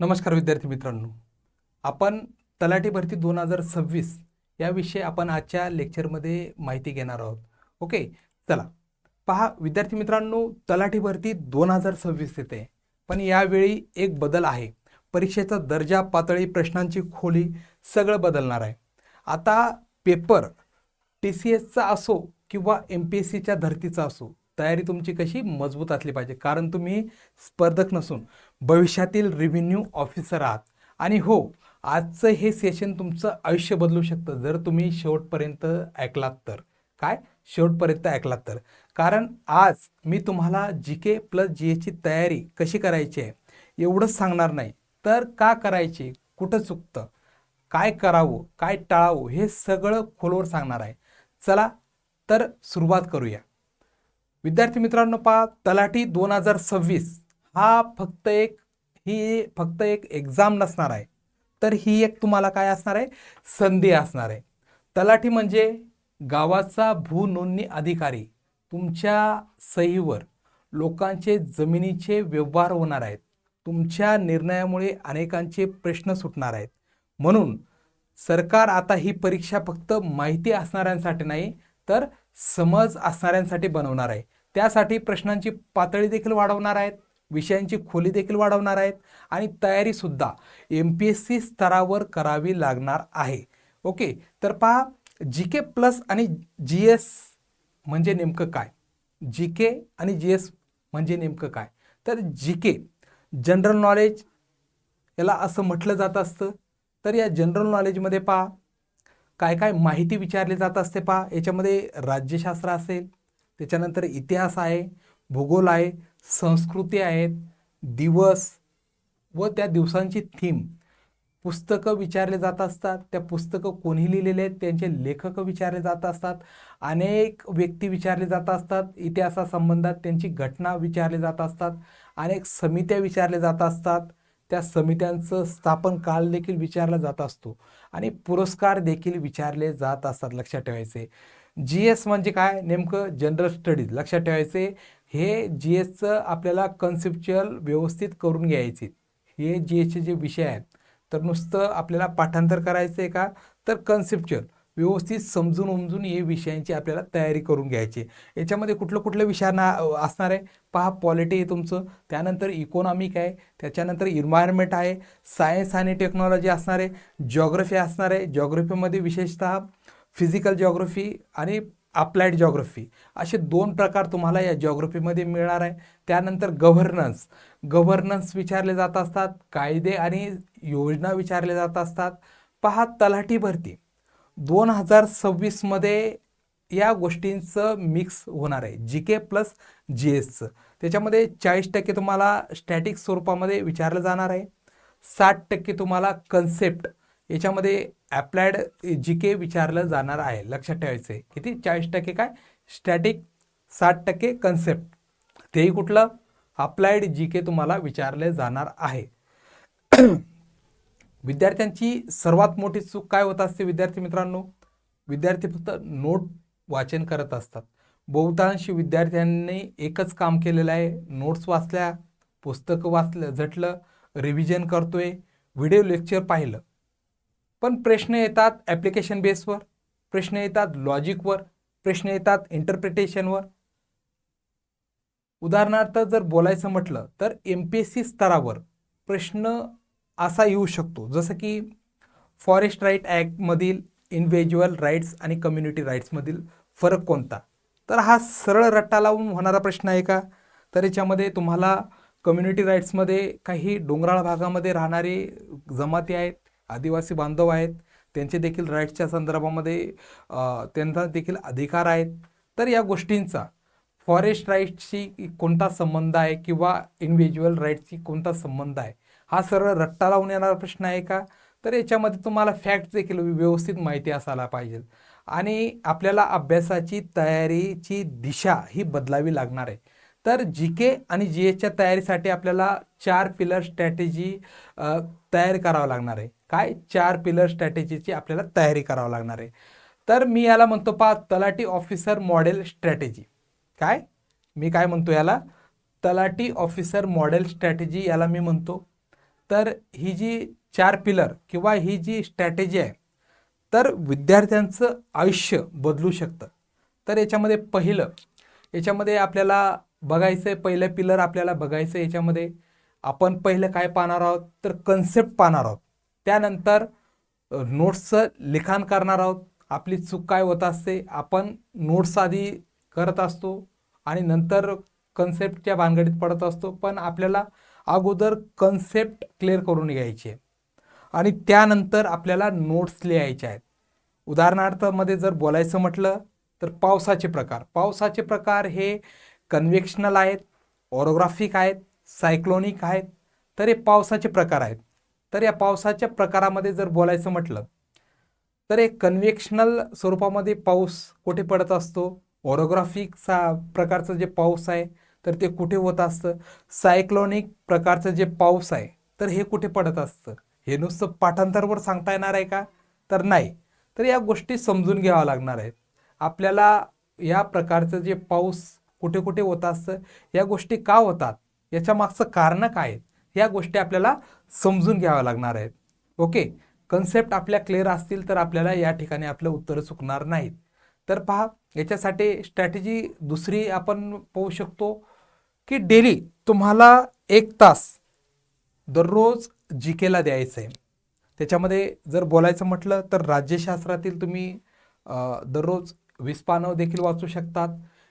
नमस्कार विद्यार्थी मित्रांनो. आपण तलाठी भरती दोन हजार सव्वीस याविषयी आपण आजच्या लेक्चरमध्ये माहिती घेणार आहोत. ओके? चला. पहा विद्यार्थी मित्रांनो तलाठी भरती दोन हजार सव्वीस येते. पण यावेळी एक बदल आहे. परीक्षेचा दर्जा पातळी प्रश्नांची खोली सगळं बदलणार आहे. आता पेपर टी सी एसचा असो किंवा एम पी एस सीच्या धर्तीचा असो तयारी तुमची कशी मजबूत असली पाहिजे? कारण तुम्ही स्पर्धक नसून. भविष्यातील रिव्हेन्यू ऑफिसर आहात. आणि हो आजचं हे सेशन तुमचं आयुष्य बदलू शकतं जर तुम्ही शेवटपर्यंत ऐकलात तर. काय? शेवटपर्यंत ऐकलात तर. कारण आज मी तुम्हाला जी के प्लस जी एची तयारी कशी करायची आहे एवढंच सांगणार नाही. तर का करायची? कुठं चुकतं? काय करावं? काय टाळावं? हे सगळं खोलवर सांगणार आहे. चला तर सुरुवात करूया. विद्यार्थी मित्रांनो पहा तलाठी दोन हजार सव्वीस हा फक्त एक ही फक्त एक एक्झाम नसणार आहे. तर ही एक तुम्हाला काय असणार आहे? संधी असणार आहे. तलाठी म्हणजे गावाचा भूनोंदणी अधिकारी. तुमच्या सहीवर लोकांचे जमिनीचे व्यवहार होणार आहेत. तुमच्या निर्णयामुळे अनेकांचे प्रश्न सुटणार आहेत. म्हणून सरकार आता ही परीक्षा फक्त माहिती असणाऱ्यांसाठी नाही तर समज असणाऱ्यांसाठी बनवणार आहे. त्यासाठी प्रश्नांची पातळी देखील वाढवणार आहेत. विषयांची खोली देखील वाढवणार आहेत आणि तयारीसुद्धा एम पी एस सी स्तरावर करावी लागणार आहे. ओके तर पहा जी के प्लस आणि जी एस म्हणजे नेमकं काय? जी के आणि जी एस म्हणजे नेमकं काय? तर जी के जनरल नॉलेज याला असं म्हटलं जात असतं. तर या जनरल नॉलेजमध्ये पहा काय काय माहिती विचारली जात असते पहा. याच्यामध्ये राज्यशास्त्र असेल त्याच्यानंतर इतिहास आहे भूगोल आहे संस्कृती आहेत दिवस व त्या दिवसांची थीम पुस्तकं विचारले जात असतात. त्या पुस्तकं कोणी लिहिलेले आहेत? त्यांचे लेखक विचारले जात असतात. अनेक व्यक्ती विचारले जात असतात. इतिहासासंबंधात त्यांची घटना विचारले जात असतात. अनेक समित्या विचारले जात असतात. त्या समित्यांचं स्थापन काल देखील विचारला जात असतो. आणि पुरस्कार देखील विचारले जात असतात लक्षात ठेवायचे. जी एस म्हणजे काय? नेमकं जनरल स्टडीज लक्षात ठेवायचे. हे जी एसचं आपल्याला कन्सेप्च्युअल व्यवस्थित करून घ्यायचे. हे जी एसचे जे विषय आहेत तर नुसतं आपल्याला पाठांतर करायचं आहे का? तर कन्सेप्च्युअल व्यवस्थित समजून उमजून हे विषयांची आपल्याला तयारी करून घ्यायची. याच्यामध्ये कुठलं कुठलं विषयांना असणार आहे? पहा पॉलिटी आहे तुमचं त्यानंतर इकॉनॉमिक आहे त्याच्यानंतर इन्व्हायरमेंट आहे सायन्स आणि टेक्नॉलॉजी असणार आहे जॉग्रफी असणार आहे. जॉग्रफीमध्ये विशेषतः फिजिकल जॉग्रफी आणि अप्लाइड जॉग्रफी असे दोन प्रकार तुम्हाला या जॉग्रफीमध्ये मिळणार आहे. त्यानंतर गव्हर्नन्स गव्हर्नन्स विचारले जात असतात कायदे आणि योजना विचारले जात असतात. पहा तलाठी भरती. दोन हजार सव्वीसमध्ये या गोष्टींचं मिक्स होणार आहे. जी के प्लस जी एसचं त्याच्यामध्ये चाळीस टक्के तुम्हाला स्टॅटिक स्वरूपामध्ये विचारलं जाणार आहे. साठ टक्के तुम्हाला कन्सेप्ट याच्यामध्ये ॲप्लायड जी के विचारलं जाणार आहे. लक्षात ठेवायचं आहे किती? चाळीस टक्के काय? स्टॅटिक साठ टक्के कन्सेप्ट तेही कुठलं? अप्लाइड जी के तुम्हाला विचारले जाणार आहे. विद्यार्थ्यांची सर्वात मोठी चूक काय होत असते विद्यार्थी मित्रांनो? विद्यार्थी फक्त नोट वाचन करत असतात. बहुतांश विद्यार्थ्यांनी एकच काम केलेलं आहे. नोट्स वाचल्या पुस्तकं वाचलं झटलं रिव्हिजन करतोय व्हिडिओ लेक्चर पाहिलं. पण प्रश्न येतात ॲप्लिकेशन बेसवर प्रश्न येतात लॉजिकवर प्रश्न येतात इंटरप्रिटेशनवर उदाहरणार्थ जर बोलायचं म्हटलं तर एम पी एस सी स्तरावर प्रश्न असा येऊ शकतो जसं की फॉरेस्ट राईट ॲक्टमधील इंडिव्हिज्युअल राईट्स आणि कम्युनिटी राईट्समधील फरक कोणता? तर हा सरळ रट्टा लावून होणारा प्रश्न आहे का? तर याच्यामध्ये तुम्हाला कम्युनिटी राईट्समध्ये काही डोंगराळ भागामध्ये राहणारे जमाती आहेत आदिवासी बांधव आहेत त्यांचे देखील राईट्सच्या संदर्भामध्ये त्यांचा देखील अधिकार आहेत. तर या गोष्टींचा फॉरेस्ट राईट्सशी कोणता संबंध आहे किंवा इंडिव्हिज्युअल राईट्सशी कोणता संबंध आहे हा सरळ रट्टा लावून येणारा प्रश्न आहे का? तर याच्यामध्ये तुम्हाला फॅक्ट देखील व्यवस्थित माहिती असायला पाहिजे. आणि आपल्याला अभ्यासाची तयारीची दिशा ही बदलावी लागणार आहे. तर जी के आणि जी एचच्या तयारीसाठी आपल्याला चार पिलर स्ट्रॅटेजी तयार करावं लागणार आहे. काय? चार पिलर स्ट्रॅटेजीची आपल्याला तयारी करावं लागणार आहे. तर मी याला म्हणतो पा तलाठी ऑफिसर मॉडेल स्ट्रॅटेजी काय? मी काय म्हणतो याला? तलाठी ऑफिसर मॉडेल स्ट्रॅटेजी याला मी म्हणतो. तर ही जी चार पिलर किंवा ही जी स्ट्रॅटेजी आहे तर विद्यार्थ्यांचं आयुष्य बदलू शकतं. तर याच्यामध्ये पहिलं याच्यामध्ये आपल्याला बघायचं आहे पहिलं पिलर आपल्याला बघायचं आहे याच्यामध्ये. आपण पहिलं काय पाहणार आहोत? तर कन्सेप्ट पाहणार आहोत. त्यानंतर नोट्सचं लिखाण करणार आहोत. आपली चूक काय होत असते? आपण नोट्स आधी करत असतो आणि नंतर कन्सेप्टच्या भानगडीत पडत असतो. पण आपल्याला अगोदर कन्सेप्ट क्लिअर करून घ्यायचे आणि त्यानंतर आपल्याला नोट्स लिहायचे आहेत. उदाहरणार्थमध्ये जर बोलायचं म्हटलं तर पावसाचे प्रकार. पावसाचे प्रकार हे कन्व्हेक्शनल आहेत ऑरोग्राफिक आहेत सायक्लोनिक आहेत तर हे पावसाचे प्रकार आहेत. तर या पावसाच्या प्रकारामध्ये जर बोलायचं म्हटलं तर एक कन्व्हेक्शनल स्वरूपामध्ये पाऊस कुठे पडत असतो? ओरोग्राफिकचा प्रकारचं जे पाऊस आहे तर ते कुठे होत असतं? सायक्लोनिक प्रकारचं जे पाऊस आहे तर हे कुठे पडत असतं? हे नुसतं पाठांतरवर सांगता येणार आहे का? तर नाही. तर या गोष्टी समजून घ्याव्या लागणार आहेत. आपल्याला या प्रकारचं जे पाऊस कुठे कुठे होत असतं या गोष्टी का होतात? याच्या मागचं कारणं काय आहेत? या गोष्टी आपल्याला समजून घ्याव्या लागणार आहेत. ओके? कन्सेप्ट आपल्या क्लिअर असतील तर आपल्याला या ठिकाणी आपलं उत्तर चुकणार नाहीत. तर पहा याच्यासाठी स्ट्रॅटेजी दुसरी आपण पाहू शकतो की डेली तुम्हाला एक तास दररोज जी केला द्यायचं आहे त्याच्यामध्ये जर बोलायचं म्हटलं तर राज्यशास्त्रातील तुम्ही दररोज वीस पानं देखील वाचू शकतात.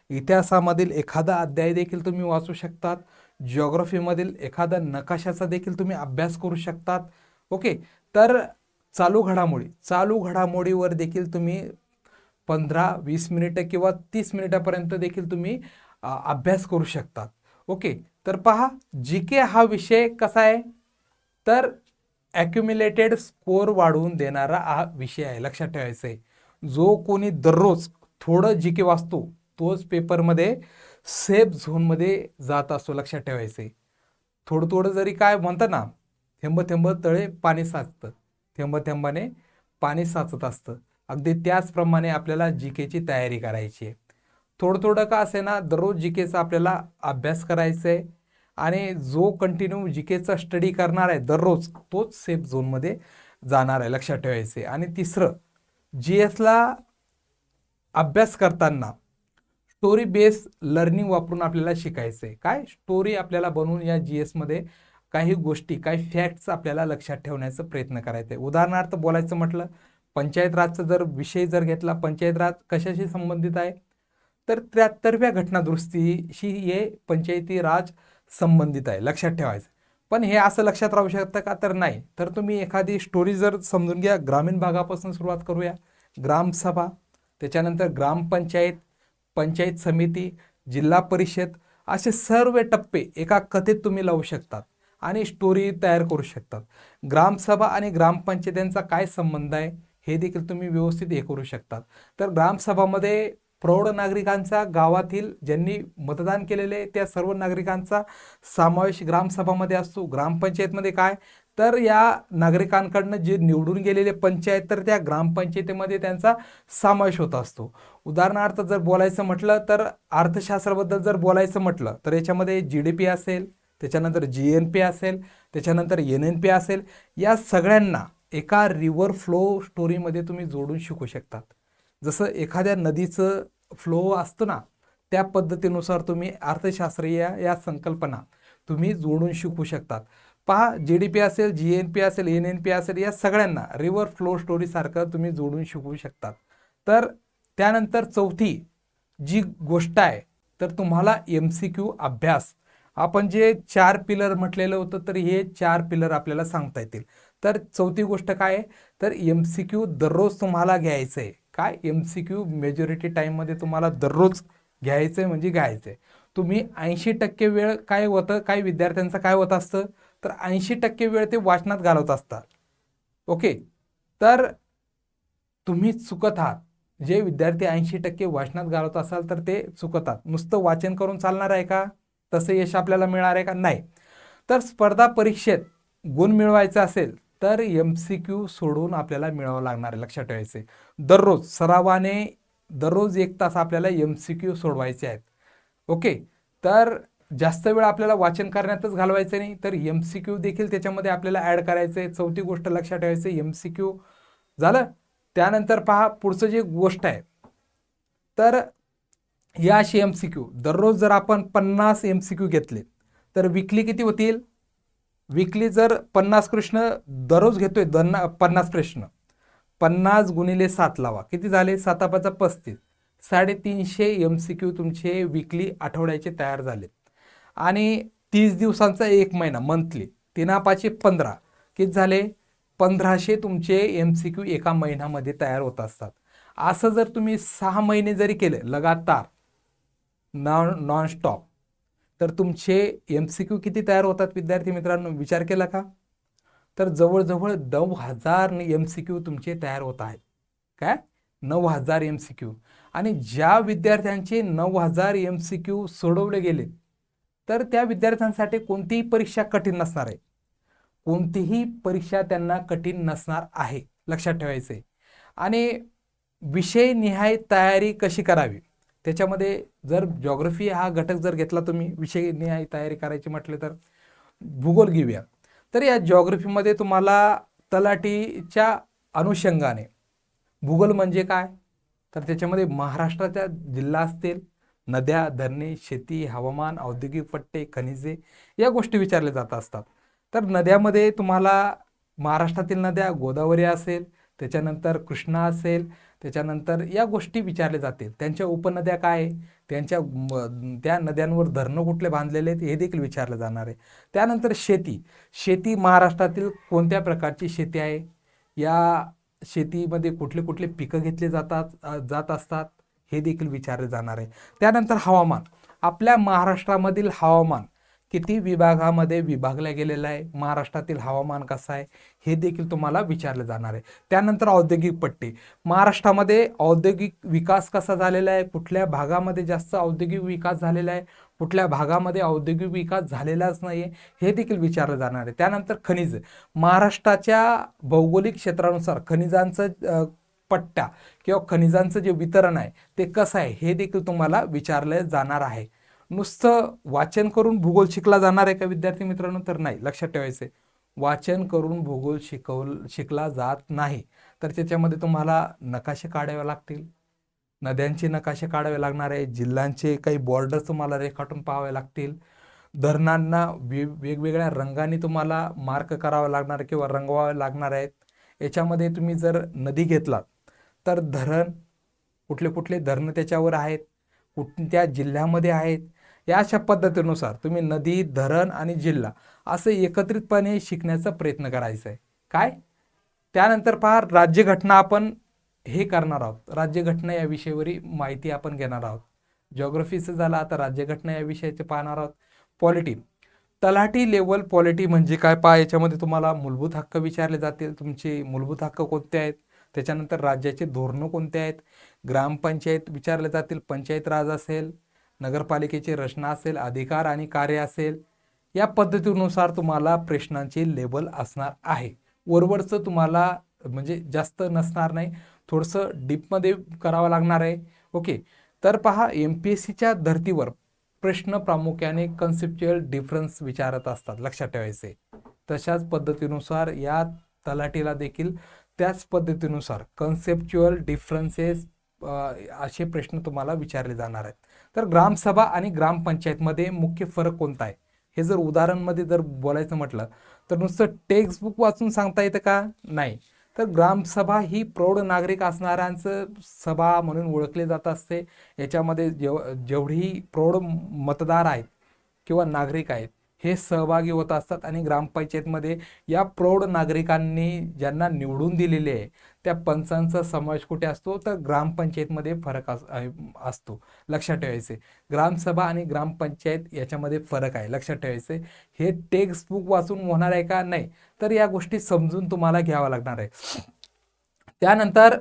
इतिहासामधील एखादा अध्याय देखील तुम्ही वाचू शकतात. जिओग्राफीमधील एखादा नकाशाचा देखील तुम्ही अभ्यास करू शकतात. ओके तर चालू घडामोडी चालू घडामोडीवर देखील तुम्ही पंधरा वीस मिनिटं किंवा तीस मिनिटापर्यंत देखील तुम्ही अभ्यास करू शकतात. ओके तर पहा जी के हा विषय कसा आहे? तर ॲक्युम्युलेटेड स्कोअर वाढवून देणारा हा विषय आहे लक्षात ठेवायचं आहे जो कोणी दररोज थोडं जी के वाचतो तोच पेपरमध्ये सेफ झोनमध्ये जात असतो लक्षात ठेवायचं आहे थोडं थोडं जरी काय म्हणतं ना थेंब थेंब तळे पाणी साचतं. थेंब थेंबाने पाणी साचत असतं. अगदी त्याचप्रमाणे आपल्याला जी केची तयारी करायची आहे. थोडं थोडं का असे ना दररोज जी केचा आपल्याला अभ्यास करायचा आहे आणि जो कंटिन्यू जी केचा स्टडी करणार आहे दररोज तोच सेफ झोनमध्ये जाणार आहे लक्षात ठेवायचे आणि तिसरं जी एसला अभ्यास करताना स्टोरी बेस लर्निंग वापरून आपल्याला शिकायचं आहे. काय? स्टोरी आपल्याला बनवून या जी एसमध्ये काही गोष्टी काही फॅक्ट्स आपल्याला लक्षात ठेवण्याचा प्रयत्न करायचा आहे. उदाहरणार्थ बोलायचं म्हटलं पंचायत राजचा जर विषय जर घेतला पंचायत राज कशाशी संबंधित आहे? तर त्र्याहत्तरव्या घटनादुरुस्तीशी हे पंचायती राज संबंधित आहे लक्षात ठेवायचं. पण हे असं लक्षात राहू शकतं का? तर नाही. तर तुम्ही एखादी स्टोरी जर समजून घ्या ग्रामीण भागापासून सुरुवात करूया. ग्रामसभा त्याच्यानंतर ग्रामपंचायत पंचायत समिती जिल्हा परिषद असे सर्व टप्पे एका कथेत तुम्ही लावू शकतात आणि स्टोरी तयार करू शकतात. ग्रामसभा आणि ग्रामपंचायतींचा काय संबंध आहे हे देखील तुम्ही व्यवस्थित हे करू शकतात. तर ग्रामसभामध्ये प्रौढ नागरिकांचा गावातील ज्यांनी मतदान केलेले आहे त्या सर्व नागरिकांचा समावेश ग्रामसभामध्ये असतो. ग्रामपंचायतमध्ये काय? तर या नागरिकांकडनं जे निवडून गेलेले पंचायत तर त्या ग्रामपंचायतीमध्ये त्यांचा समावेश होत असतो. उदाहरणार्थ जर बोलायचं म्हटलं तर अर्थशास्त्राबद्दल जर बोलायचं म्हटलं तर याच्यामध्ये जी डी पी असेल त्याच्यानंतर जी एन पी असेल त्याच्यानंतर एन एन पी असेल या सगळ्यांना एका रिव्हर फ्लो स्टोरीमध्ये तुम्ही जोडून शिकू शकतात. जसं एखाद्या नदीचं फ्लो असतो ना त्या पद्धतीनुसार तुम्ही अर्थशास्त्रीय या संकल्पना तुम्ही जोडून शिकू शकतात. पहा जी डी पी असेल जी एन पी असेल एन एन पी असेल या सगळ्यांना रिव्हर फ्लो स्टोरीसारखं तुम्ही जोडून शिकू शकतात. तर त्यानंतर चौथी जी गोष्ट आहे तर तुम्हाला एम सी क्यू अभ्यास. आपण जे चार पिलर म्हटलेलं होतं तर हे चार पिलर आपल्याला सांगता येतील. तर चौथी गोष्ट काय आहे? तर एम सी क्यू दररोज तुम्हाला घ्यायचं आहे काय एम सी क्यू मेजॉरिटी टाईममध्ये तुम्हाला दररोज घ्यायचं आहे म्हणजे घ्यायचं आहे तुम्ही ऐंशी टक्के वेळ काय होतं? काय विद्यार्थ्यांचं काय होत असतं? तर ऐंशी टक्के वेळ ते वाचनात घालवत असतात. ओके? तर तुम्ही चुकत आहात. जे विद्यार्थी ऐंशी टक्के वाचनात घालवत असाल तर ते चुकतात नुसतं वाचन करून चालणार आहे का? तसं यश आपल्याला मिळणार आहे का? नाही. तर स्पर्धा परीक्षेत गुण मिळवायचा असेल तर एम सी क्यू सोडून आपल्याला मिळावं लागणार आहे लक्षात ठेवायचे दररोज सरावाने दररोज एक तास आपल्याला एम सी क्यू सोडवायचे आहेत. ओके? तर जास्त वेळ आपल्याला वाचन करण्यातच घालवायचं नाही तर एम सी क्यू देखील त्याच्यामध्ये आपल्याला ॲड करायचं आहे चौथी गोष्ट लक्षात ठेवायचं एम सी क्यू झालं. त्यानंतर पहा पुढचं जे गोष्ट आहे. तर या अशी एम सी क्यू दररोज जर आपण पन्नास एम सी क्यू घेतले तर विकली किती होतील? विकली जर पन्नास प्रश्न दररोज घेतोय दन्ना पन्नास प्रश्न पन्नास गुणिले सात लावा. किती झाले? सातापाचा पस्तीस. साडेतीनशे एम सी क्यू तुमचे विकली आठवड्याचे तयार झाले आणि तीस दिवसांचा एक महिना मंथली तिनापाचे पंधरा. किती झाले? पंधराशे तुमचे एम सी क्यू एका महिन्यामध्ये तयार होत असतात. असं जर तुम्ही सहा महिने जरी केले लगातार नॉन नॉन स्टॉप तर तुमचे एम सी क्यू किती तयार होतात विद्यार्थी मित्रांनो? विचार केला का? तर जवळजवळ नऊ हजार एम सी क्यू तुमचे तयार होत आहेत. काय? नऊ हजार एम सी क्यू आणि ज्या विद्यार्थ्यांचे नऊ हजार एम सी क्यू सोडवले गेले तर त्या विद्यार्थ्यांसाठी कोणतीही परीक्षा कठीण नसणार आहे. कोणतीही परीक्षा त्यांना कठीण नसणार आहे लक्षात ठेवायचं आहे आणि विषयनिहाय तयारी कशी करावी? त्याच्यामध्ये जर जॉग्रफी हा घटक जर घेतला तुम्ही विषयनिहाय तयारी करायची म्हटले तर भूगोल घेऊया. तर या जॉग्रफीमध्ये तुम्हाला तलाटीच्या अनुषंगाने भूगोल म्हणजे काय? तर त्याच्यामध्ये महाराष्ट्राच्या जिल्हा असतील नद्या धरणे शेती हवामान औद्योगिक पट्टे खनिजे या गोष्टी विचारल्या जात असतात. तर नद्यामध्ये तुम्हाला महाराष्ट्रातील नद्या गोदावरी असेल त्याच्यानंतर कृष्णा असेल त्याच्यानंतर या गोष्टी विचारल्या जातील. त्यांच्या उपनद्या काय? आहे त्यांच्या त्या नद्यांवर धरणं कुठले बांधलेले आहेत? हे देखील विचारलं जाणार आहे. त्यानंतर शेती. शेती महाराष्ट्रातील कोणत्या प्रकारची शेती आहे? या शेतीमध्ये कुठले कुठले पिकं घेतले जातात जात असतात? हे देखील विचारले जाणार आहे. त्यानंतर हवामान. आपल्या महाराष्ट्रामधील हवामान किती विभागामध्ये विभागलं गेलेलं आहे? महाराष्ट्रातील हवामान कसं आहे? हे देखील तुम्हाला विचारलं जाणार आहे. त्यानंतर औद्योगिक पट्टी. महाराष्ट्रामध्ये औद्योगिक विकास कसा झालेला आहे? कुठल्या भागामध्ये जास्त औद्योगिक विकास झालेला आहे? कुठल्या भागामध्ये औद्योगिक विकास झालेलाच नाही आहे हे देखील विचारलं जाणार आहे. त्यानंतर खनिज. महाराष्ट्राच्या भौगोलिक क्षेत्रानुसार खनिजांचं पट्टा किंवा खनिजांचं जे वितरण आहे ते कसं आहे हे देखील तुम्हाला विचारलं जाणार आहे. नुसतं वाचन करून भूगोल शिकला जाणार आहे का विद्यार्थी मित्रांनो? तर नाही लक्षात ठेवायचं आहे वाचन करून भूगोल शिकवल शिकला जात नाही. तर त्याच्यामध्ये तुम्हाला नकाशे काढावे लागतील. नद्यांचे नकाशे काढावे लागणार आहे. जिल्ह्यांचे काही बॉर्डर तुम्हाला रेखाटून पाहावे लागतील. धरणांना वे वेगवेगळ्या रंगाने तुम्हाला मार्क करावे लागणार किंवा रंगवावे लागणार आहेत. याच्यामध्ये तुम्ही जर नदी घेतलात तर धरण कुठले कुठले धरणं त्याच्यावर आहेत कुठल्या जिल्ह्यामध्ये आहेत या अशा पद्धतीनुसार तुम्ही नदी धरण आणि जिल्हा असं एकत्रितपणे शिकण्याचा प्रयत्न करायचा आहे काय? त्यानंतर पहा राज्यघटना आपण हे करणार आहोत. राज्यघटना या विषयावरील माहिती आपण घेणार आहोत. जॉग्रफीचं झालं आता राज्यघटना या विषयाचे पाहणार आहोत. पॉलिटी तलाठी लेवल पॉलिटी म्हणजे काय? पहा याच्यामध्ये तुम्हाला मूलभूत हक्क विचारले जातील. तुमचे मूलभूत हक्क कोणते आहेत? त्याच्यानंतर राज्याचे धोरणं कोणते आहेत? ग्रामपंचायत विचारले जातील पंचायत राज असेल नगरपालिकेची रचना असेल अधिकार आणि कार्य असेल या पद्धतीनुसार तुम्हाला प्रश्नांची लेबल असणार आहे. वरवरचं तुम्हाला म्हणजे जास्त नसणार नाही थोडंसं डीपमध्ये करावं लागणार आहे. ओके तर पहा एम पी एस सीच्या धर्तीवर प्रश्न प्रामुख्याने कन्सेप्च्युअल डिफरन्स विचारत असतात लक्षात ठेवायचे. तशाच पद्धतीनुसार या तलाठीला देखील त्याच पद्धतीनुसार कन्सेप्च्युअल डिफरन्सेस असे प्रश्न तुम्हाला विचारले जाणार आहेत. तर ग्रामसभा आणि ग्रामपंचायतमध्ये मुख्य फरक कोणता आहे? हे जर उदाहरणमध्ये जर बोलायचं म्हटलं तर नुसतं टेक्स्टबुक वाचून सांगता येतं का? नाही. तर ग्रामसभा ही प्रौढ नागरिक असणाऱ्यांचं सभा म्हणून ओळखले जात असते. याच्यामध्ये जेव जेवढी प्रौढ मतदार आहेत किंवा नागरिक आहेत हे सहभागी होत असतात आणि ग्रामपंचायतमध्ये या प्रौढ नागरिकांनी ज्यांना निवडून दिलेले आहे त्या पंचांचा समावेश कुठे असतो? तर ग्रामपंचायतमध्ये फरक अस असतो. लक्षात ठेवायचे. ग्रामसभा आणि ग्रामपंचायत याच्यामध्ये फरक आहे. लक्षात ठेवायचे. हे टेक्स्टबुक वाचून होणार आहे का? नाही. तर या गोष्टी समजून तुम्हाला घ्यावा लागणार आहे. त्यानंतर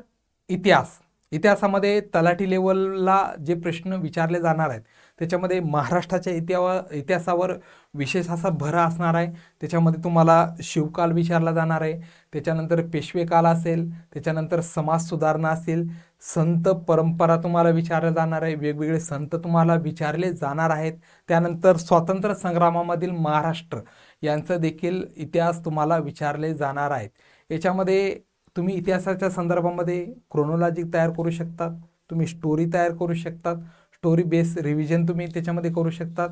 इतिहास. इतिहासामध्ये तलाठी लेवलला जे प्रश्न विचारले जाणार आहेत त्याच्यामध्ये महाराष्ट्राच्या इतिहा इतिहासावर विशेष असा भर असणार आहे. त्याच्यामध्ये तुम्हाला शिवकाल विचारला जाणार आहे. त्याच्यानंतर पेशवेकाल असेल त्याच्यानंतर समाज सुधारणा असेल संत परंपरा तुम्हाला विचारलं जाणार आहे वेगवेगळे संत तुम्हाला विचारले जाणार आहेत. त्यानंतर स्वातंत्र्य संग्रामामधील महाराष्ट्र यांचं देखील इतिहास तुम्हाला विचारले जाणार आहेत. याच्यामध्ये तुम्ही इतिहासाच्या संदर्भामध्ये क्रोनोलॉजी तयार करू शकतात तुम्ही स्टोरी तयार करू शकतात स्टोरी बेस रिव्हिजन तुम्ही त्याच्यामध्ये करू शकतात.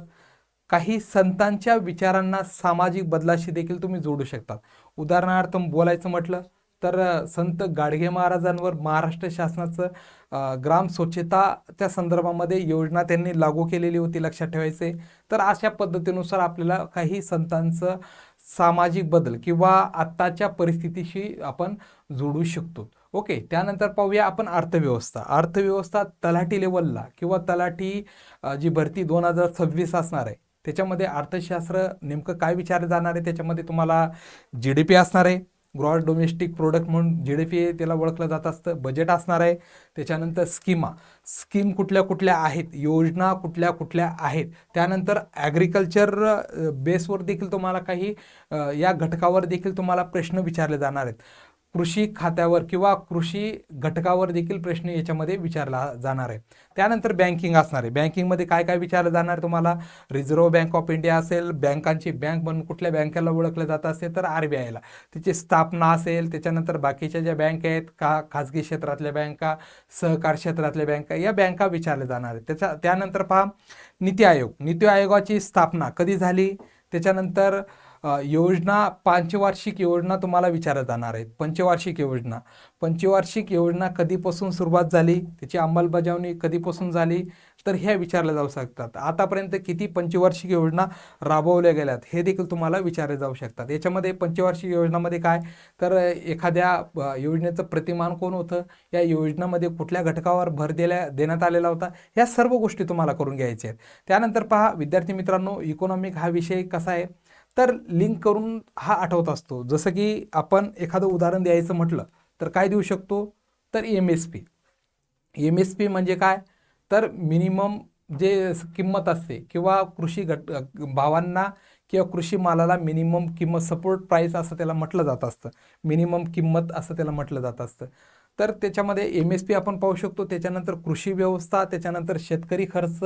काही संतांच्या विचारांना सामाजिक बदलाशी देखील तुम्ही जोडू शकतात. उदाहरणार्थ बोलायचं म्हटलं तर संत गाडगे महाराजांवर महाराष्ट्र शासनाचं ग्राम स्वच्छताच्या संदर्भामध्ये योजना त्यांनी लागू केलेली होती लक्षात ठेवायचे तर अशा पद्धतीनुसार आपल्याला काही संतांचं सामाजिक बदल किंवा आत्ताच्या परिस्थितीशी आपण जोडू शकतो. ओके त्यानंतर पाहूया आपण अर्थव्यवस्था. अर्थव्यवस्था तलाठी लेवलला किंवा तलाठी जी भरती दोन हजार सव्वीस असणार आहे त्याच्यामध्ये अर्थशास्त्र नेमकं काय विचारलं जाणार आहे? त्याच्यामध्ये तुम्हाला जी डी पी असणार आहे. ग्रॉस डोमेस्टिक प्रोडक्ट म्हणून जी डी पी त्याला ओळखलं जात असतं. बजेट असणार आहे. त्याच्यानंतर स्कीमा. स्कीम कुठल्या कुठल्या आहेत? योजना कुठल्या कुठल्या आहेत? त्यानंतर ॲग्रिकल्चर बेसवर देखील तुम्हाला काही या घटकावर देखील तुम्हाला प्रश्न विचारले जाणार आहेत. कृषी खात्यावर किंवा कृषी घटकावर देखील प्रश्न याच्यामध्ये विचारला जाणार आहे. त्यानंतर बँकिंग असणार आहे. बँकिंगमध्ये काय काय विचारलं जाणार आहे तुम्हाला? रिझर्व्ह बँक ऑफ इंडिया असेल बँकांची बँक म्हणून कुठल्या बँकेला ओळखलं जात असेल तर आर बी आयला तिची स्थापना असेल त्याच्यानंतर बाकीच्या ज्या बँक आहेत का खाजगी क्षेत्रातल्या बँका सहकार क्षेत्रातल्या बँका या बँका विचारल्या जाणार आहेत त्याच्या त्यानंतर पहा नीती आयोग. नीती आयोगाची स्थापना कधी झाली? त्याच्यानंतर योजना पंचवार्षिक योजना तुम्हाला विचारत जाणार आहेत. पंचवार्षिक योजना. पंचवार्षिक योजना कधीपासून सुरुवात झाली? त्याची अंमलबजावणी कधीपासून झाली? तर ह्या विचारल्या जाऊ शकतात. आतापर्यंत किती पंचवार्षिक योजना राबवल्या गेल्यात हे देखील तुम्हाला विचारले जाऊ शकतात. याच्यामध्ये पंचवार्षिक योजनामध्ये काय? तर एखाद्या योजनेचं प्रतिमान कोण होतं? या योजनामध्ये कुठल्या घटकावर भर दिल्या देण्यात आलेला होता? या सर्व गोष्टी तुम्हाला करून घ्यायच्या आहेत. त्यानंतर पहा विद्यार्थी मित्रांनो इकॉनॉमिक हा विषय कसा आहे? तर लिंक करून हा आठवत असतो. जसं की आपण एखादं उदाहरण द्यायचं म्हटलं तर काय देऊ शकतो? तर M S P M S P म्हणजे काय? तर मिनिमम जे किंमत असते किंवा कृषी घट भावांना किंवा कृषी मालाला मिनिमम किंमत सपोर्ट प्राईस असं त्याला म्हटलं जात असतं. मिनिमम किंमत असं त्याला म्हटलं जात असतं. तर त्याच्यामध्ये एम एस पी आपण पाहू शकतो. त्याच्यानंतर कृषी व्यवस्था त्याच्यानंतर शेतकरी खर्च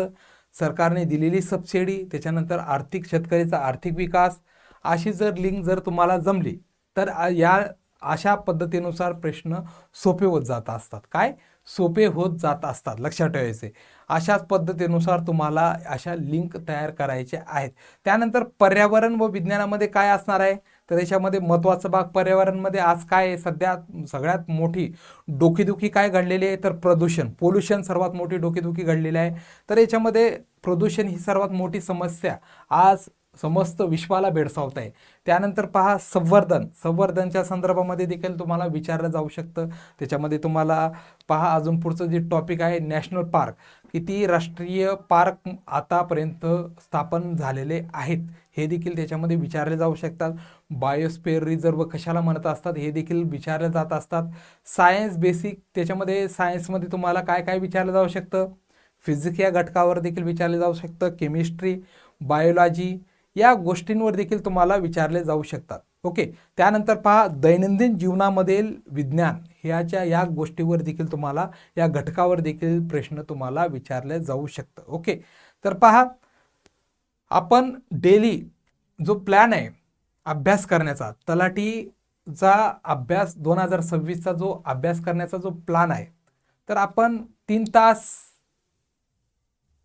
सरकारने दिलेली सबसिडी त्याच्यानंतर आर्थिक शेतकरीचा आर्थिक विकास अशी जर लिंक जर तुम्हाला जमली तर या अशा पद्धतीनुसार प्रश्न सोपे होत जात असतात. काय? सोपे होत जात असतात लक्षात ठेवायचे. अशाच पद्धतीनुसार तुम्हाला अशा लिंक तयार करायच्या आहेत. त्यानंतर पर्यावरण व विज्ञानामध्ये काय असणार आहे? तर याच्यामध्ये महत्त्वाचा भाग पर्यावरणमध्ये आज काय आहे? सध्या सगळ्यात मोठी डोकेदुखी काय घडलेली आहे? तर प्रदूषण. पोल्युशन सर्वात मोठी डोकेदुखी घडलेली आहे. तर याच्यामध्ये प्रदूषण ही सर्वात मोठी समस्या. आज समस्त विश्वाला भेडसावत आहे त्यानंतर पहा संवर्धन. संवर्धनच्या संदर्भामध्ये देखील तुम्हाला विचारलं जाऊ शकतं. त्याच्यामध्ये तुम्हाला पहा अजून पुढचं जे टॉपिक आहे नॅशनल पार्क किती राष्ट्रीय पार्क आतापर्यंत स्थापन झालेले आहेत हे देखील त्याच्यामध्ये विचारले जाऊ शकतात. बायोस्पेअर रिझर्व कशाला म्हणत असतात हे देखील विचारले जात असतात. सायन्स बेसिक त्याच्यामध्ये सायन्समध्ये तुम्हाला काय काय विचारलं जाऊ शकतं? फिजिक्स या घटकावर देखील विचारले जाऊ शकतं. केमिस्ट्री बायोलॉजी या गोष्टींवर देखील तुम्हाला विचारले जाऊ शकतात. ओके? त्यानंतर पहा दैनंदिन जीवनामधील विज्ञान ह्याच्या या गोष्टीवर देखील तुम्हाला या घटकावर देखील प्रश्न तुम्हाला विचारले जाऊ शकतं ओके? तर पहा आपण डेली जो प्लॅन आहे अभ्यास करण्याचा तलाठीचा अभ्यास दोन हजार सव्वीसचा जो अभ्यास करण्याचा जो प्लॅन आहे तर आपण तीन तास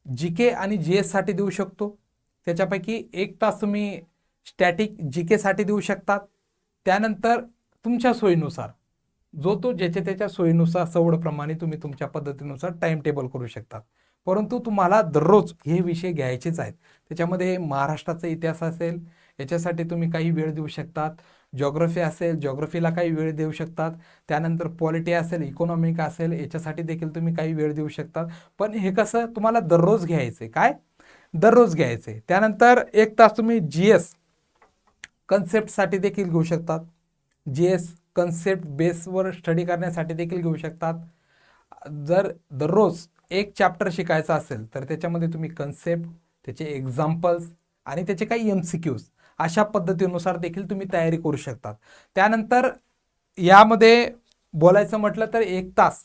जी के आणि जी एससाठी देऊ शकतो. त्याच्यापैकी एक तास तुम्ही स्टॅटिक जी केसाठी देऊ शकतात. त्यानंतर तुमच्या सोयीनुसार जो तो ज्याच्या त्याच्या सोयीनुसार सवडप्रमाणे तुम्ही तुमच्या पद्धतीनुसार टाइम टेबल करू शकतात. परंतु तुम्हाला दररोज हे विषय घ्यायचेच आहेत. त्याच्यामध्ये महाराष्ट्राचा इतिहास असेल याच्यासाठी तुम्ही काही वेळ देऊ शकतात. जॉग्रफी असेल जॉग्रफीला काही वेळ देऊ शकतात. त्यानंतर पॉलिटी असेल इकॉनॉमिक असेल याच्यासाठी देखील तुम्ही काही वेळ देऊ शकतात. पण हे कसं तुम्हाला दररोज घ्यायचं आहे काय? दररोज घ्यायचे. त्यानंतर एक तास तुम्ही जी एस कन्सेप्टसाठी देखील घेऊ शकतात. जी एस कन्सेप्ट बेसवर स्टडी करण्यासाठी देखील घेऊ शकतात. जर दररोज एक चॅप्टर शिकायचा असेल तर त्याच्यामध्ये तुम्ही कन्सेप्ट त्याचे एक्झाम्पल्स आणि त्याचे काही एम सी क्यूज अशा पद्धतीनुसार देखील तुम्ही तयारी करू शकतात. त्यानंतर यामध्ये बोलायचं म्हटलं तर एक तास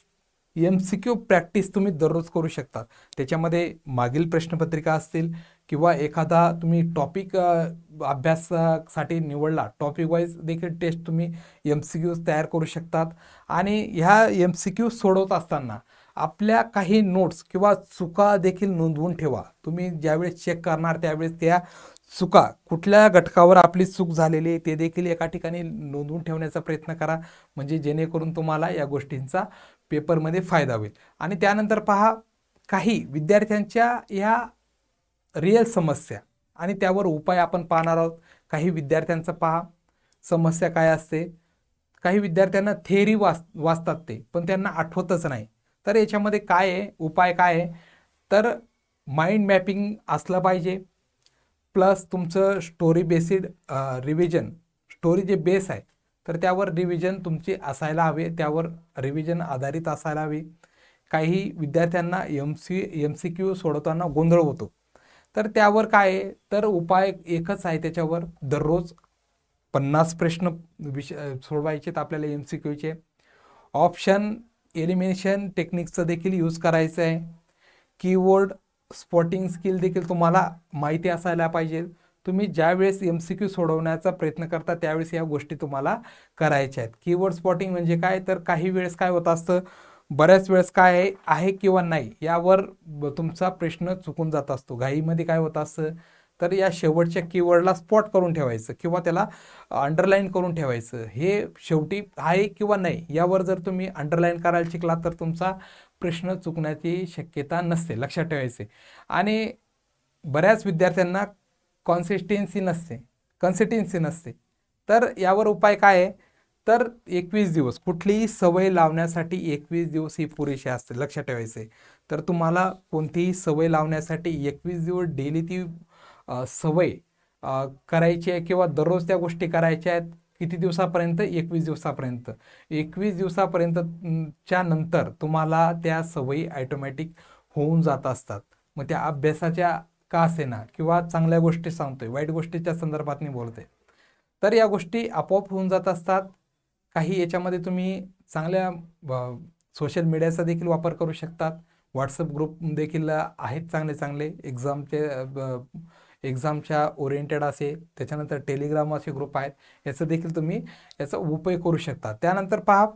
एम सी क्यू प्रॅक्टिस तुम्ही दररोज करू शकता. त्याच्यामध्ये मागील प्रश्नपत्रिका असतील किंवा एखादा तुम्ही टॉपिक अभ्यासासाठी निवडला टॉपिक वाईज देखील टेस्ट तुम्ही एम सी क्यूज तयार करू शकतात. आणि ह्या एम सी क्यू सोडवत असताना आपल्या काही नोट्स किंवा चुका देखील नोंदवून ठेवा. तुम्ही ज्यावेळेस चेक करणार त्यावेळेस त्या चुका कुठल्या घटकावर आपली चूक झालेली आहे ते देखील एका ठिकाणी नोंदवून ठेवण्याचा प्रयत्न करा. म्हणजे जेणेकरून तुम्हाला या गोष्टींचा पेपरमध्ये फायदा होईल. आणि त्यानंतर पहा काही विद्यार्थ्यांच्या या रिअल समस्या आणि त्यावर उपाय आपण पाहणार आहोत. काही विद्यार्थ्यांचं पहा समस्या काय असते? काही विद्यार्थ्यांना थेअरी वाच वाचतात ते पण त्यांना आठवतच नाही. तर याच्यामध्ये काय आहे? उपाय काय आहे? तर माइंड मॅपिंग असलं पाहिजे. प्लस तुमचं स्टोरी बेसिड रिव्हिजन स्टोरी जे बेस आहे तर त्यावर रिव्हिजन तुमची असायला हवे त्यावर रिव्हिजन आधारित असायला हवी. काही विद्यार्थ्यांना M C M C Q सोडवताना गोंधळ होतो. तर त्यावर काय आहे? तर उपाय एकच आहे त्याच्यावर. दररोज पन्नास प्रश्न विष सोडवायचेत आपल्याला एम सी क्यूचे ऑप्शन एलिमिनेशन टेक्निकचं देखील यूज करायचं आहे कीवर्ड स्पॉटिंग स्किल देखील तुम्हाला माहिती असायला पाहिजे. तुम्ही ज्यावेळेस एम सी क्यू सोडवण्याचा प्रयत्न करता त्यावेळेस या गोष्टी तुम्हाला करायच्या आहेत. कीवर्ड स्पॉटिंग म्हणजे काय? तर काही वेळेस काय होत असतं बऱ्याच वेळेस काय आहे आहे किंवा नाही यावर तुमचा प्रश्न चुकून जात असतो. घाईमध्ये काय होत असतं? तर या शेवटच्या कीवर्डला स्पॉट करून ठेवायचं किंवा त्याला अंडरलाईन करून ठेवायचं. हे शेवटी आहे किंवा नाही यावर जर तुम्ही अंडरलाईन करायला शिकला तर तुमचा प्रश्न चुकण्याची शक्यता नसते लक्षात ठेवायचे. आणि बऱ्याच विद्यार्थ्यांना कॉन्सिस्टन्सी नसते. कन्सिस्टन्सी नसते. तर यावर उपाय काय आहे? तर एकवीस दिवस कुठलीही सवय लावण्यासाठी एकवीस दिवस ही पुरेशी असते लक्षात ठेवायचे तर तुम्हाला कोणतीही सवय लावण्यासाठी एकवीस दिवस डेली ती सवय करायची आहे किंवा दररोज त्या गोष्टी करायच्या आहेत किती दिवसापर्यंत? एकवीस दिवसापर्यंत. एकवीस दिवसापर्यंत च्या नंतर तुम्हाला त्या सवयी ॲटोमॅटिक होऊन जात असतात. मग त्या अभ्यासाच्या का असेना किंवा चांगल्या गोष्टी सांगतोय वाईट गोष्टीच्या संदर्भात मी बोलते तर या गोष्टी आपोआप होऊन जात असतात. काही याच्यामध्ये तुम्ही चांगल्या सोशल मीडियाचा देखील वापर करू शकतात. व्हॉट्सअप ग्रुप देखील आहेत चांगले चांगले. एक्झामचे एक्झामच्या ओरिएंटेड असे त्याच्यानंतर टेलिग्राम असे ग्रुप आहेत. याचं देखील तुम्ही याचा उपयोग करू शकता. त्यानंतर पहा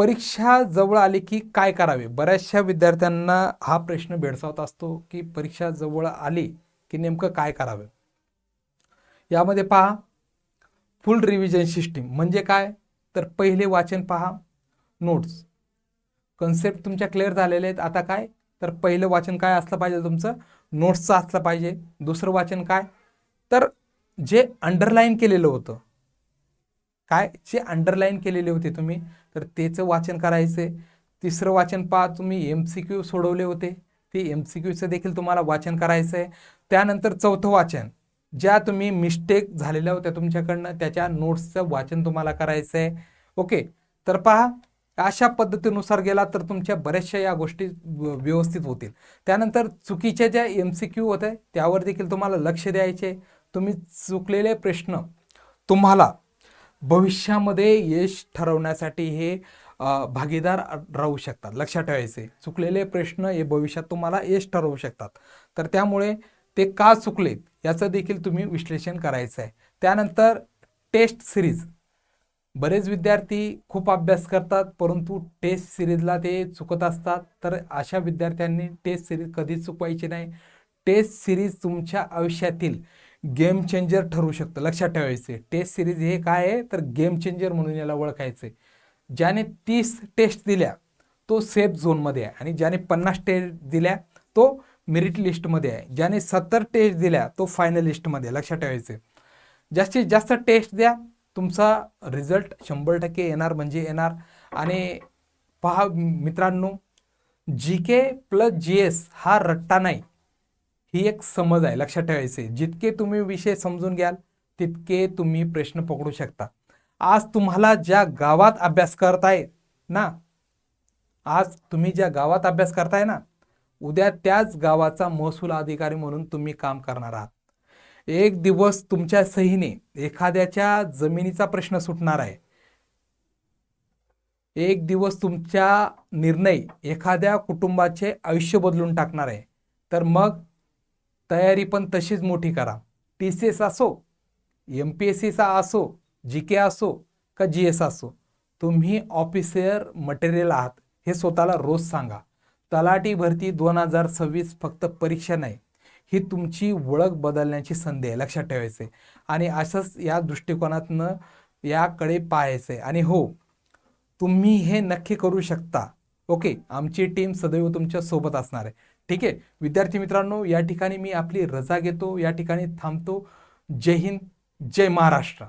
परीक्षा जवळ आली की काय करावे? बऱ्याचशा विद्यार्थ्यांना हा प्रश्न भेडसावत असतो की परीक्षा जवळ आली की नेमकं काय करावे? यामध्ये पहा फुल रिव्हिजन सिस्टीम म्हणजे काय? तर पहिले वाचन पहा नोट्स कन्सेप्ट तुमच्या क्लिअर झालेले आहेत. आता काय? तर पहिलं वाचन काय असलं पाहिजे तुमचं? नोट्सचं असलं पाहिजे. दुसरं वाचन काय? तर जे अंडरलाईन केलेलं होतं काय? जे अंडरलाईन केलेले होते तुम्ही तर त्याचं वाचन करायचं आहे तिसरं वाचन पहा तुम्ही एम सी क्यू सोडवले होते. ते एम सी क्यूचं देखील तुम्हाला वाचन करायचं आहे त्यानंतर चौथं वाचन ज्या तुम्ही मिस्टेक झालेल्या होत्या तुमच्याकडनं त्याच्या नोट्सचं वाचन तुम्हाला करायचं आहे ओके तर पहा अशा पद्धतीनुसार गेला तर तुमच्या बऱ्याचशा या गोष्टी व्यवस्थित होतील. त्यानंतर चुकीच्या ज्या एम सी क्यू होत्या आहे त्यावर देखील तुम्हाला लक्ष द्यायचे तुम्ही चुकलेले प्रश्न तुम्हाला भविष्यामध्ये यश ठरवण्यासाठी हे भागीदार राहू शकतात. लक्षात ठेवायचे चुकलेले प्रश्न हे भविष्यात तुम्हाला यश ठरवू शकतात. तर त्यामुळे ते का चुकलेत याचं देखील तुम्ही विश्लेषण करायचं आहे त्यानंतर टेस्ट सिरीज. बरेच विद्यार्थी खूप अभ्यास करतात परंतु टेस्ट सिरीजला ते चुकत असतात. तर अशा विद्यार्थ्यांनी टेस्ट सिरीज कधीच चुकवायची नाही. टेस्ट सिरीज तुमच्या आयुष्यातील गेम चेंजर ठरू शकतं. लक्षात ठेवायचे टेस्ट सिरीज हे काय आहे? तर गेम चेंजर म्हणून याला ओळखायचे ज्याने तीस टेस्ट दिल्या तो सेफ झोनमध्ये आहे. आणि ज्याने पन्नास टेस्ट दिल्या तो मेरिट लिस्टमध्ये आहे. ज्याने सत्तर टेस्ट दिल्या तो फायनल लिस्टमध्ये लक्षात ठेवायचे जास्तीत जास्त टेस्ट द्या तुमचा रिझल्ट शंभर टक्के येणार म्हणजे येणार. आणि पहा मित्रांनो जी के प्लस जी एस हा रट्टा नाही. ही एक समज आहे लक्षात ठेवायचे जितके तुम्ही विषय समजून घ्याल तितके तुम्ही प्रश्न पकडू शकता. आज तुम्हाला ज्या गावात अभ्यास करताय ना आज तुम्ही ज्या गावात अभ्यास करताय ना उद्या त्याच गावाचा महसूल अधिकारी म्हणून तुम्ही काम करणार आहात. एक दिवस तुमच्या सहीने एखाद्याच्या जमिनीचा प्रश्न सुटणार आहे. एक दिवस तुमच्या निर्णय एखाद्या कुटुंबाचे आयुष्य बदलून टाकणार आहे. तर मग तयारी पण तशीच मोठी करा. टी सी एस असो एम पी एस सीचा असो जी के असो का जी एस असो तुम्ही ऑफिसर मटेरियल आहात हे स्वतःला रोज सांगा. तलाठी भरती दोन हजार सव्वीस फक्त परीक्षा नाही ही तुमची ओळख बदलण्याची संधी आहे लक्षात ठेवायचे आणि असंच या दृष्टिकोनातनं याकडे पाहायचं आहे आणि हो तुम्ही हे नक्की करू शकता. ओके आमची टीम सदैव तुमच्यासोबत असणार आहे. ठीक आहे. विद्यार्थी मित्रांनो या ठिकाणी मी आपली रजा घेतो या ठिकाणी थांबतो. जय हिंद जय महाराष्ट्र.